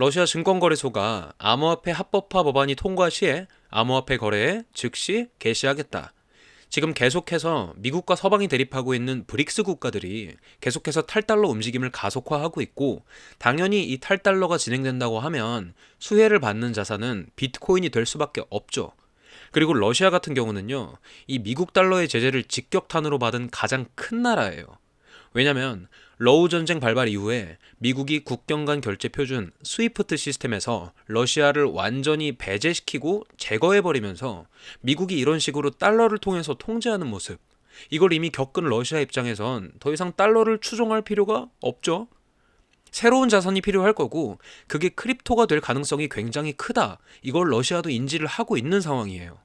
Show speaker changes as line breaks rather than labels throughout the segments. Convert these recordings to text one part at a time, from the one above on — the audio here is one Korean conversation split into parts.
러시아 증권거래소가 암호화폐 합법화 법안이 통과 시에 암호화폐 거래에 즉시 개시하겠다. 지금 계속해서 미국과 서방이 대립하고 있는 브릭스 국가들이 계속해서 탈달러 움직임을 가속화하고 있고 당연히 이 탈달러가 진행된다고 하면 수혜를 받는 자산은 비트코인이 될 수밖에 없죠. 그리고 러시아 같은 경우는요, 이 미국 달러의 제재를 직격탄으로 받은 가장 큰 나라예요. 왜냐면 러우 전쟁 발발 이후에 미국이 국경 간 결제 표준 스위프트 시스템에서 러시아를 완전히 배제시키고 제거해 버리면서 미국이 이런 식으로 달러를 통해서 통제하는 모습 이걸 이미 겪은 러시아 입장에선 더 이상 달러를 추종할 필요가 없죠. 새로운 자산이 필요할 거고 그게 크립토가 될 가능성이 굉장히 크다. 이걸 러시아도 인지를 하고 있는 상황이에요.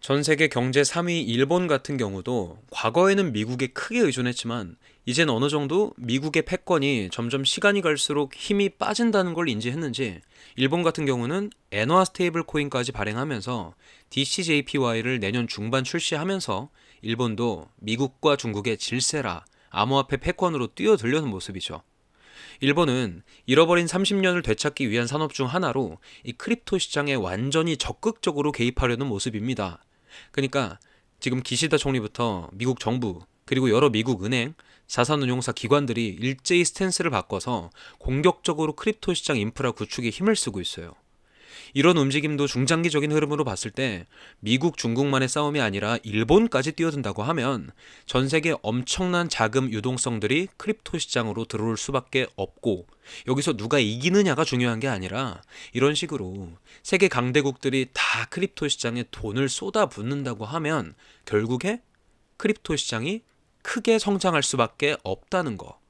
전 세계 경제 3위 일본 같은 경우도 과거에는 미국에 크게 의존했지만 이젠 어느 정도 미국의 패권이 점점 시간이 갈수록 힘이 빠진다는 걸 인지했는지 일본 같은 경우는 엔화 스테이블 코인까지 발행하면서 DCJPY를 내년 중반 출시하면서 일본도 미국과 중국의 질세라 암호화폐 패권으로 뛰어들려는 모습이죠. 일본은 잃어버린 30년을 되찾기 위한 산업 중 하나로 이 크립토 시장에 완전히 적극적으로 개입하려는 모습입니다. 그러니까 지금 기시다 총리부터 미국 정부 그리고 여러 미국 은행, 자산운용사 기관들이 일제히 스탠스를 바꿔서 공격적으로 크립토 시장 인프라 구축에 힘을 쓰고 있어요. 이런 움직임도 중장기적인 흐름으로 봤을 때 미국, 중국만의 싸움이 아니라 일본까지 뛰어든다고 하면 전 세계 엄청난 자금 유동성들이 크립토 시장으로 들어올 수밖에 없고 여기서 누가 이기느냐가 중요한 게 아니라 이런 식으로 세계 강대국들이 다 크립토 시장에 돈을 쏟아붓는다고 하면 결국에 크립토 시장이 크게 성장할 수밖에 없다는 거.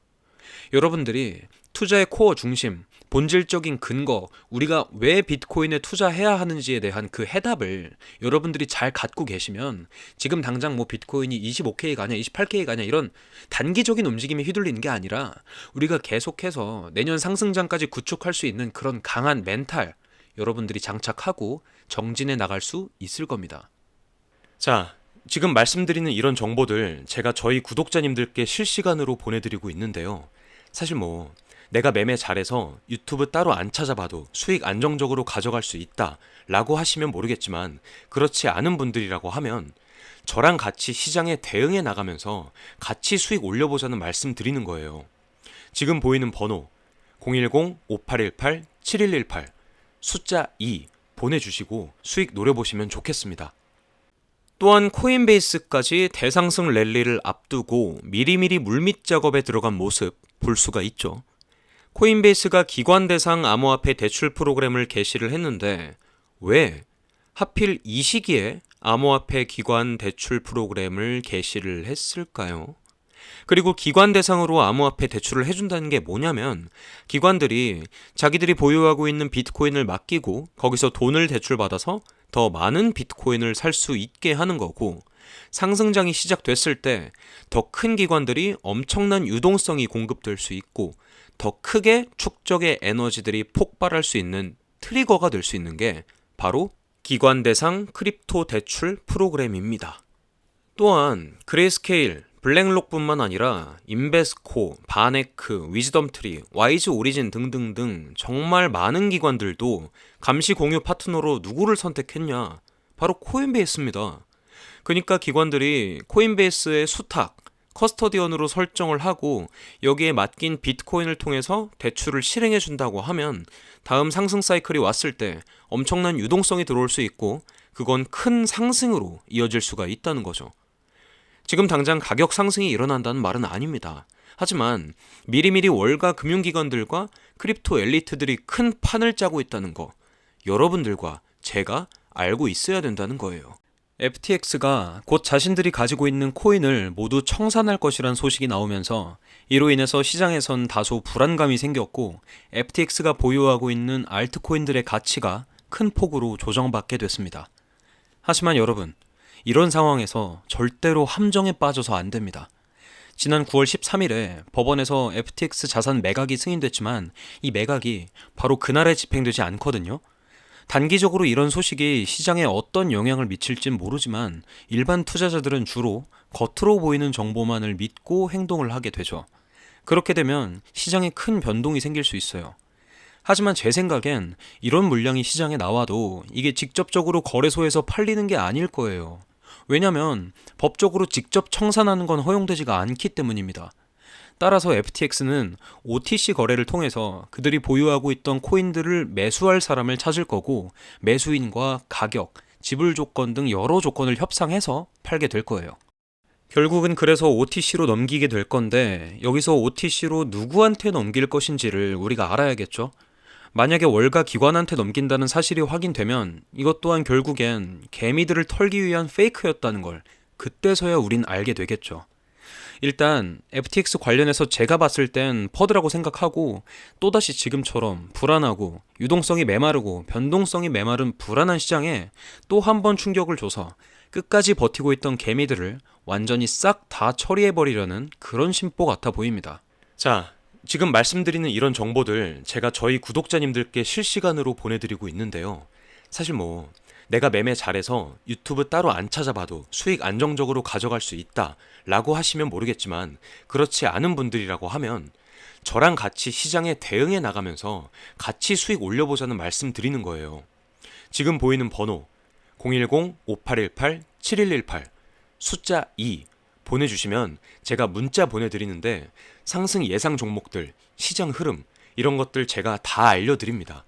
여러분들이 투자의 코어 중심, 본질적인 근거, 우리가 왜 비트코인에 투자해야 하는지에 대한 그 해답을 여러분들이 잘 갖고 계시면 지금 당장 뭐 비트코인이 25K 가냐, 28K 가냐 이런 단기적인 움직임에 휘둘리는 게 아니라 우리가 계속해서 내년 상승장까지 구축할 수 있는 그런 강한 멘탈 여러분들이 장착하고 정진해 나갈 수 있을 겁니다. 자, 지금 말씀드리는 이런 정보들 제가 저희 구독자님들께 실시간으로 보내드리고 있는데요. 사실 뭐 내가 매매 잘해서 유튜브 따로 안 찾아봐도 수익 안정적으로 가져갈 수 있다 라고 하시면 모르겠지만 그렇지 않은 분들이라고 하면 저랑 같이 시장에 대응해 나가면서 같이 수익 올려보자는 말씀 드리는 거예요. 지금 보이는 번호 010-5818-7118 숫자 2 보내주시고 수익 노려보시면 좋겠습니다. 또한 코인베이스까지 대상승 랠리를 앞두고 미리미리 물밑 작업에 들어간 모습 볼 수가 있죠. 코인베이스가 기관 대상 암호화폐 대출 프로그램을 개시를 했는데 왜 하필 이 시기에 암호화폐 기관 대출 프로그램을 개시를 했을까요? 그리고 기관 대상으로 암호화폐 대출을 해준다는 게 뭐냐면 기관들이 자기들이 보유하고 있는 비트코인을 맡기고 거기서 돈을 대출받아서 더 많은 비트코인을 살 수 있게 하는 거고 상승장이 시작됐을 때 더 큰 기관들이 엄청난 유동성이 공급될 수 있고 더 크게 축적의 에너지들이 폭발할 수 있는 트리거가 될 수 있는 게 바로 기관 대상 크립토 대출 프로그램입니다. 또한 그레이스케일, 블랙록뿐만 아니라 인베스코, 바네크, 위즈덤트리, 와이즈 오리진 등등등 정말 많은 기관들도 감시 공유 파트너로 누구를 선택했냐? 바로 코인베이스입니다. 그러니까 기관들이 코인베이스의 수탁, 커스터디언으로 설정을 하고 여기에 맡긴 비트코인을 통해서 대출을 실행해 준다고 하면 다음 상승 사이클이 왔을 때 엄청난 유동성이 들어올 수 있고 그건 큰 상승으로 이어질 수가 있다는 거죠. 지금 당장 가격 상승이 일어난다는 말은 아닙니다. 하지만 미리미리 월가 금융기관들과 크립토 엘리트들이 큰 판을 짜고 있다는 거 여러분들과 제가 알고 있어야 된다는 거예요. FTX가 곧 자신들이 가지고 있는 코인을 모두 청산할 것이란 소식이 나오면서 이로 인해서 시장에선 다소 불안감이 생겼고 FTX가 보유하고 있는 알트코인들의 가치가 큰 폭으로 조정받게 됐습니다. 하지만 여러분, 이런 상황에서 절대로 함정에 빠져서 안 됩니다. 지난 9월 13일에 법원에서 FTX 자산 매각이 승인됐지만 이 매각이 바로 그날에 집행되지 않거든요. 단기적으로 이런 소식이 시장에 어떤 영향을 미칠진 모르지만 일반 투자자들은 주로 겉으로 보이는 정보만을 믿고 행동을 하게 되죠. 그렇게 되면 시장에 큰 변동이 생길 수 있어요. 하지만 제 생각엔 이런 물량이 시장에 나와도 이게 직접적으로 거래소에서 팔리는 게 아닐 거예요. 왜냐면 법적으로 직접 청산하는 건 허용되지가 않기 때문입니다. 따라서 FTX는 OTC 거래를 통해서 그들이 보유하고 있던 코인들을 매수할 사람을 찾을 거고 매수인과 가격, 지불 조건 등 여러 조건을 협상해서 팔게 될 거예요. 결국은 그래서 OTC로 넘기게 될 건데 여기서 OTC로 누구한테 넘길 것인지를 우리가 알아야겠죠. 만약에 월가 기관한테 넘긴다는 사실이 확인되면 이것 또한 결국엔 개미들을 털기 위한 페이크였다는 걸 그때서야 우린 알게 되겠죠. 일단 FTX 관련해서 제가 봤을 땐 퍼드라고 생각하고 또다시 지금처럼 불안하고 유동성이 메마르고 변동성이 메마른 불안한 시장에 또 한 번 충격을 줘서 끝까지 버티고 있던 개미들을 완전히 싹 다 처리해버리려는 그런 심보 같아 보입니다. 자, 지금 말씀드리는 이런 정보들 제가 저희 구독자님들께 실시간으로 보내드리고 있는데요. 사실 뭐 내가 매매 잘해서 유튜브 따로 안 찾아봐도 수익 안정적으로 가져갈 수 있다 라고 하시면 모르겠지만 그렇지 않은 분들이라고 하면 저랑 같이 시장에 대응해 나가면서 같이 수익 올려보자는 말씀 드리는 거예요. 지금 보이는 번호 010-5818-7118 숫자 2 보내주시면 제가 문자 보내드리는데 상승 예상 종목들, 시장 흐름 이런 것들 제가 다 알려드립니다.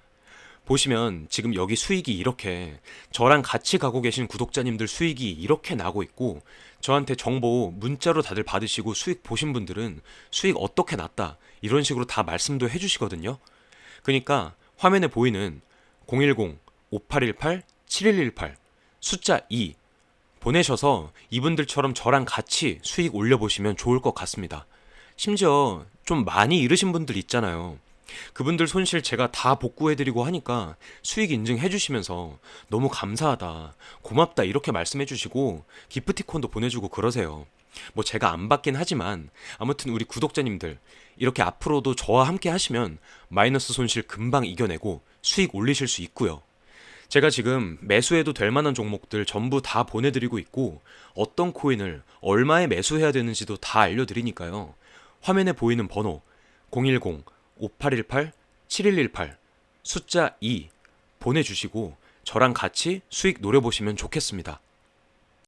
보시면 지금 여기 수익이 이렇게 저랑 같이 가고 계신 구독자님들 수익이 이렇게 나고 있고 저한테 정보 문자로 다들 받으시고 수익 보신 분들은 수익 어떻게 났다 이런 식으로 다 말씀도 해주시거든요. 그러니까 화면에 보이는 010-5818-7118 숫자 2 보내셔서 이분들처럼 저랑 같이 수익 올려보시면 좋을 것 같습니다. 심지어 좀 많이 잃으신 분들 있잖아요. 그분들 손실 제가 다 복구해드리고 하니까 수익 인증해주시면서 너무 감사하다, 고맙다 이렇게 말씀해주시고 기프티콘도 보내주고 그러세요. 뭐 제가 안 받긴 하지만 아무튼 우리 구독자님들 이렇게 앞으로도 저와 함께 하시면 마이너스 손실 금방 이겨내고 수익 올리실 수 있고요. 제가 지금 매수해도 될 만한 종목들 전부 다 보내드리고 있고 어떤 코인을 얼마에 매수해야 되는지도 다 알려드리니까요. 화면에 보이는 번호 010-5818-7118 숫자 2 보내주시고 저랑 같이 수익 노려보시면 좋겠습니다.